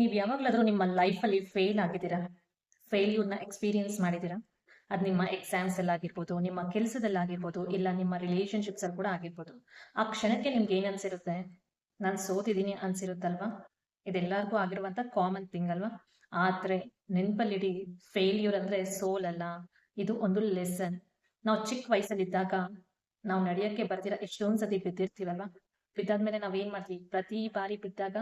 ನೀವು ಯಾವಾಗಲಾದರೂ ನಿಮ್ಮ ಲೈಫಲ್ಲಿ ಫೇಲ್ ಆಗಿದ್ದೀರಾ? ಫೇಲ್ಯೂರ್ನ ಎಕ್ಸ್ಪೀರಿಯನ್ಸ್ ಮಾಡಿದ್ದೀರಾ? ಅದು ನಿಮ್ಮ ಎಕ್ಸಾಮ್ಸ್ ಅಲ್ಲಿ ಆಗಿರ್ಬೋದು, ನಿಮ್ಮ ಕೆಲಸದಲ್ಲಿ ಆಗಿರ್ಬೋದು, ಇಲ್ಲ ನಿಮ್ಮ ರಿಲೇಶನ್ಶಿಪ್ಸ್ ಅಲ್ಲಿ ಕೂಡ ಆಗಿರ್ಬೋದು. ಆ ಕ್ಷಣಕ್ಕೆ ನಿಮ್ಗೆ ಏನ್ ಅನ್ಸಿರುತ್ತೆ? ನಾನು ಸೋತಿದ್ದೀನಿ ಅನ್ಸಿರುತ್ತಲ್ವಾ? ಇದೆಲ್ಲರಿಗೂ ಆಗಿರುವಂತ ಕಾಮನ್ ಥಿಂಗ್ ಅಲ್ವಾ? ಆದ್ರೆ ನೆನ್ಪಲ್ಲಿಡಿ ಫೇಲ್ಯೂರ್ ಅಂದ್ರೆ ಸೋಲ್ ಅಲ್ಲ. ಇದು ಒಂದು ಲೆಸನ್ ನಾವು ಚಿಕ್ಕ ವಯಸ್ಸಲ್ಲಿದ್ದಾಗ ನಾವು ನಡೆಯಕ್ಕೆ ಬರ್ತೀರಾ ಎಷ್ಟೊಂದ್ಸತಿ ಬಿದ್ದಿರ್ತೀವಲ್ವಾ? ಬಿದ್ದಾದ್ಮೇಲೆ ನಾವ್ ಏನ್ ಮಾಡ್ತೀವಿ? ಪ್ರತಿ ಬಾರಿ ಬಿದ್ದಾಗ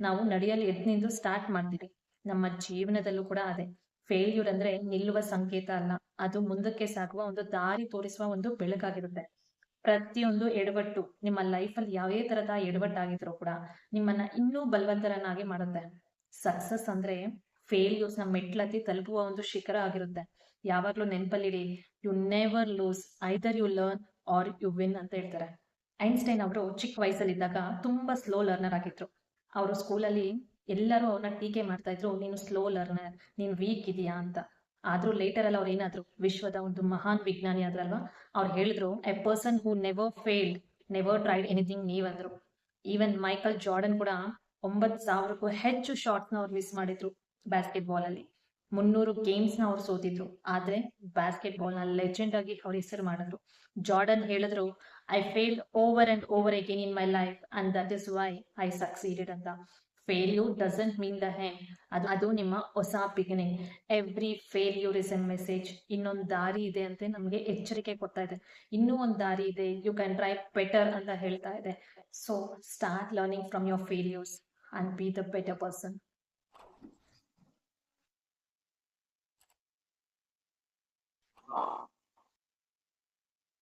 ನಾವು ನಡೆಯಲು ಎದ್ ನಿಂದು ಸ್ಟಾರ್ಟ್ ಮಾಡ್ತೀವಿ. ನಮ್ಮ ಜೀವನದಲ್ಲೂ ಕೂಡ ಅದೇ. ಫೇಲ್ಯೂರ್ ಅಂದ್ರೆ ನಿಲ್ಲುವ ಸಂಕೇತ ಅಲ್ಲ. ಅದು ಮುಂದಕ್ಕೆ ಸಾಗುವ ಒಂದು ದಾರಿ ತೋರಿಸುವ ಒಂದು ಬೆಳಕಾಗಿರುತ್ತೆ. ಪ್ರತಿಯೊಂದು ಎಡವಟ್ಟು, ನಿಮ್ಮ ಲೈಫ್ ಅಲ್ಲಿ ಯಾವ ತರದ ಎಡವಟ್ಟಾಗಿದ್ರು ಕೂಡ ನಿಮ್ಮನ್ನ ಇನ್ನೂ ಬಲವಂತರನ್ನಾಗಿ ಮಾಡುತ್ತೆ. ಸಕ್ಸಸ್ ಅಂದ್ರೆ ಫೇಲ್ಯೂರ್ಸ್ನ ಮೆಟ್ಲತ್ತಿ ತಲುಪುವ ಒಂದು ಶಿಖರ ಆಗಿರುತ್ತೆ. ಯಾವಾಗ್ಲೂ ನೆನ್ಪಲ್ಲಿಡಿ you never lose either you learn or you win ಅಂತ ಹೇಳ್ತಾರೆ. ಐನ್ಸ್ಟೈನ್ ಅವರು ಚಿಕ್ಕ ವಯಸ್ಸಲ್ಲಿದ್ದಾಗ ತುಂಬಾ ಸ್ಲೋ ಲರ್ನರ್ ಆಗಿದ್ರು. ಅವರು ಸ್ಕೂಲಲ್ಲಿ ಎಲ್ಲರೂ ಅವ್ರನ್ನ ಟೀಕೆ ಮಾಡ್ತಾ ಇದ್ರು, ನೀನು ಸ್ಲೋ ಲರ್ನರ್ ನೀನು ವೀಕ್ ಇದೆಯಾ ಅಂತ. ಆದ್ರೂ ಲೇಟರ್ ಅಲ್ಲಿ ಅವ್ರು ಏನಾದ್ರು, ವಿಶ್ವದ ಒಂದು ಮಹಾನ್ ವಿಜ್ಞಾನಿ ಆದ್ರಲ್ವಾ, ಅವ್ರು ಹೇಳಿದ್ರು a person who never failed never tried anything ನೀವ್ ಅಂದ್ರು. ಈವನ್ ಮೈಕಲ್ ಜಾರ್ಡನ್ ಕೂಡ ಒಂಬತ್ ಸಾವಿರಕ್ಕೂ ಹೆಚ್ಚು ಶಾರ್ಟ್ಸ್ನ ಅವ್ರು ಮಿಸ್ ಮಾಡಿದ್ರು ಬ್ಯಾಸ್ಕೆಟ್ ಬಾಲ್ ಅಲ್ಲಿ. ಮುನ್ನೂರು ಗೇಮ್ಸ್ನ ಅವ್ರು ಸೋತಿದ್ರು. ಆದ್ರೆ ಬ್ಯಾಸ್ಕೆಟ್ ಬಾಲ್ನ ಲೆಜೆಂಡ್ ಆಗಿ ಅವ್ರ ಹೆಸರು ಮಾಡಿದ್ರು. ಜಾರ್ಡನ್ ಹೇಳಿದ್ರು I fail over and over again in my life and that is why I succeeded ಅಂತ. Failure doesn't mean the end ಅದು ಅದು ನಿಮ್ಮ ಹೊಸ beginning every failure is a message ಇನ್ನೊಂದು ದಾರಿ ಇದೆ ಅಂತ ನಮಗೆ ಎಚ್ಚರಿಕೆ ಕೊಡ್ತಾ ಇದೆ. ಇನ್ನೂ ಒಂದು ದಾರಿ ಇದೆ. ಯು ಕ್ಯಾನ್ ಟ್ರೈ ಬೆಟರ್ ಅಂತ ಹೇಳ್ತಾ ಇದೆ. So start learning from your failures and be the better person